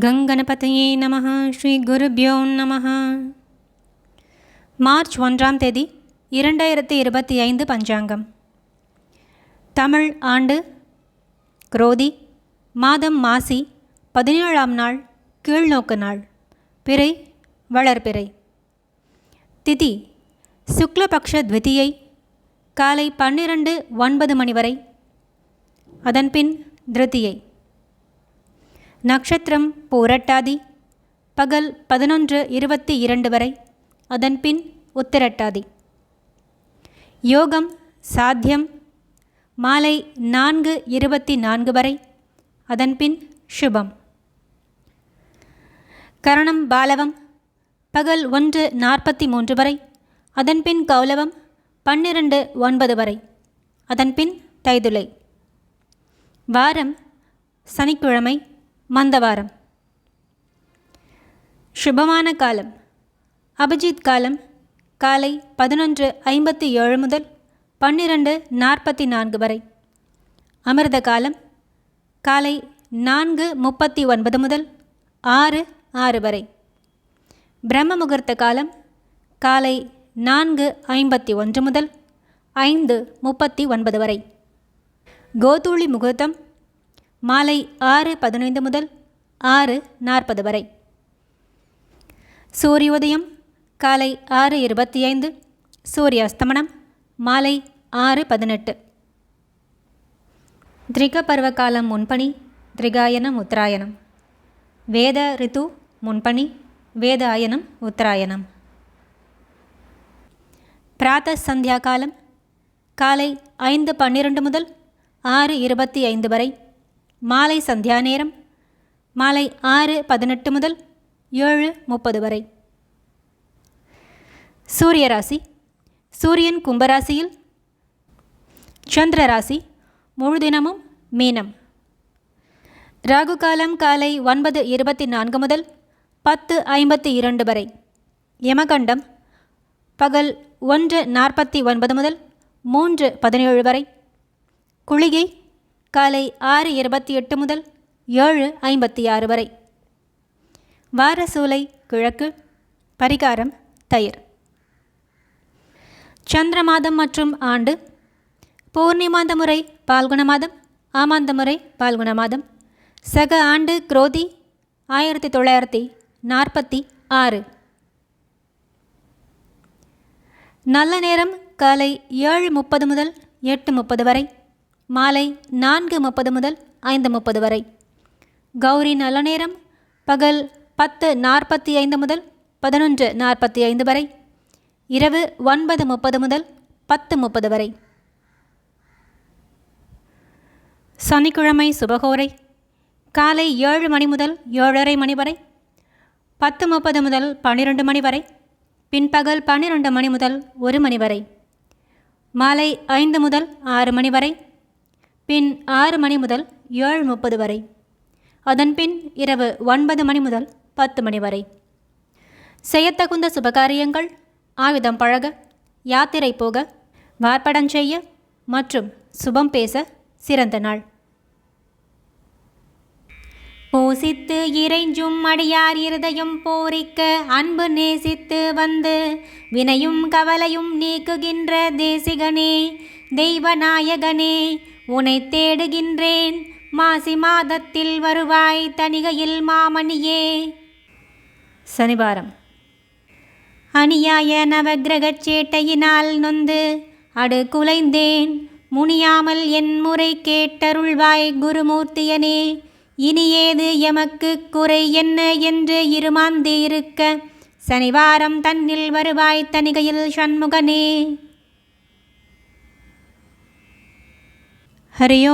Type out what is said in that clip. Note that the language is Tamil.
கங்கணபதையே நம ஸ்ரீ குருபியோ நம மார்ச் ஒன்றாம் தேதி இரண்டாயிரத்தி இருபத்தி ஐந்து பஞ்சாங்கம். தமிழ் ஆண்டு குரோதி மாதம் மாசி பதினேழாம் நாள் கீழ்நோக்கு நாள். பிறை வளர்பிறை. திதி சுக்லபக்ஷ த்விதியை காலை பன்னிரண்டு ஒன்பது மணி வரை. அதன்பின் திருத்தியை. நட்சத்திரம் பூரட்டாதி பகல் பதினொன்று இருபத்தி இரண்டு வரை அதன்பின் உத்திரட்டாதி. யோகம் சாத்தியம் மாலை நான்கு இருபத்தி நான்கு வரை அதன்பின் சுபம். கரணம் பாலவம் பகல் ஒன்று நாற்பத்தி மூன்று வரை அதன்பின் கௌலவம் பன்னிரண்டு ஒன்பது வரை அதன்பின் தைதுலை வாரம் சனிக்கிழமை மந்தவாரம். சுபமான காலம். அபிஜித் காலம் காலை பதினொன்று ஐம்பத்தி ஏழு முதல் பன்னிரண்டு நாற்பத்தி நான்கு வரை. அமிர்த காலம் காலை நான்கு முப்பத்தி ஒன்பது முதல் ஆறு ஆறு வரை. பிரம்ம முகூர்த்த காலம் காலை நான்கு ஐம்பத்தி ஒன்று முதல் ஐந்து முப்பத்தி ஒன்பது வரை. கோதூளி முகூர்த்தம் மாலை ஆறு பதினைந்து முதல் ஆறு நாற்பது வரை. சூரியோதயம் காலை ஆறு இருபத்தி ஐந்து சூரிய அஸ்தமனம் மாலை ஆறு பதினெட்டு. திரிக பருவகாலம் முன்பணி திரிகாயனம் உத்தராயணம். வேத ரித்து முன்பணி வேத ஆயனம் உத்தராயணம். பிராத்த சந்தியா காலம் காலை ஐந்து பன்னிரண்டு முதல் ஆறு இருபத்தி ஐந்து வரை. மாலை சந்தியா நேரம். மாலை ஆறு பதினெட்டு முதல் ஏழு முப்பது வரை. சூரிய ராசி. சூரியன் கும்பராசியில். சந்திர ராசி. முழு தினமும் மீனம். ராகு காலம் காலை ஒன்பது இருபத்தி நான்கு முதல் பத்து ஐம்பத்தி இரண்டு வரை. யமகண்டம். பகல் ஒன்று நாற்பத்தி ஒன்பது முதல் மூன்று பதினேழு வரை. குளிகை காலை ஆறு இருபத்தி எட்டு முதல் ஏழு ஐம்பத்தி ஆறு வரை. வாரசூலை கிழக்கு பரிகாரம் தயிர். சந்திர மாதம் மற்றும் ஆண்டு பூர்ணிமாந்த முறை பால்குண மாதம் ஆமாந்த முறை பால்குண மாதம். சக ஆண்டு குரோதி ஆயிரத்தி தொள்ளாயிரத்தி நாற்பத்தி ஆறு. நல்ல நேரம் காலை ஏழு முப்பது முதல் எட்டு முப்பது வரை. மாலை நான்கு முப்பது முதல் ஐந்து முப்பது வரை. கௌரி நல்ல நேரம். பகல் பத்து நாற்பத்தி ஐந்து முதல் பதினொன்று நாற்பத்தி ஐந்து வரை. இரவு ஒன்பது முப்பது முதல் பத்து முப்பது வரை. சனிக்கிழமை சுபகோரை. காலை ஏழு மணி முதல் ஏழரை மணி வரை. பத்து முப்பது முதல் பன்னிரெண்டு மணி வரை. பின்பகல் பன்னிரெண்டு மணி முதல் ஒரு மணி வரை. மாலை ஐந்து முதல் ஆறு மணி வரை. பின் ஆறு மணி முதல் ஏழு முப்பது வரை. அதன்பின் இரவு ஒன்பது மணி முதல் பத்து மணி வரை. செய்யத்தகுந்த சுபகாரியங்கள் ஆயுதம் பழக யாத்திரை போக வார்ப்படம் செய்ய மற்றும் சுபம் பேச சிறந்த நாள். பூசித்து இறைஞ்சும் அடியார் இருதயம் போரிக்க அன்பு நேசித்து வந்து வினையும் கவலையும் நீக்குகின்ற தேசிகனே தெய்வநாயகனே உனை தேடுகின்றேன். மாசி மாதத்தில் வருவாய் தனிகையில் மாமணியே. சனிவாரம். அநியாய நவகிரகச் சேட்டையினால் நொந்து அடு குலைந்தேன். முனியாமல் என் முறை கேட்டருள்வாய் குருமூர்த்தியனே. இனியேது எமக்கு குறை என்ன என்று இருமாந்தே இருக்க சனிவாரம் தன்னில் வருவாய் தனிகையில் சண்முகனே. हरि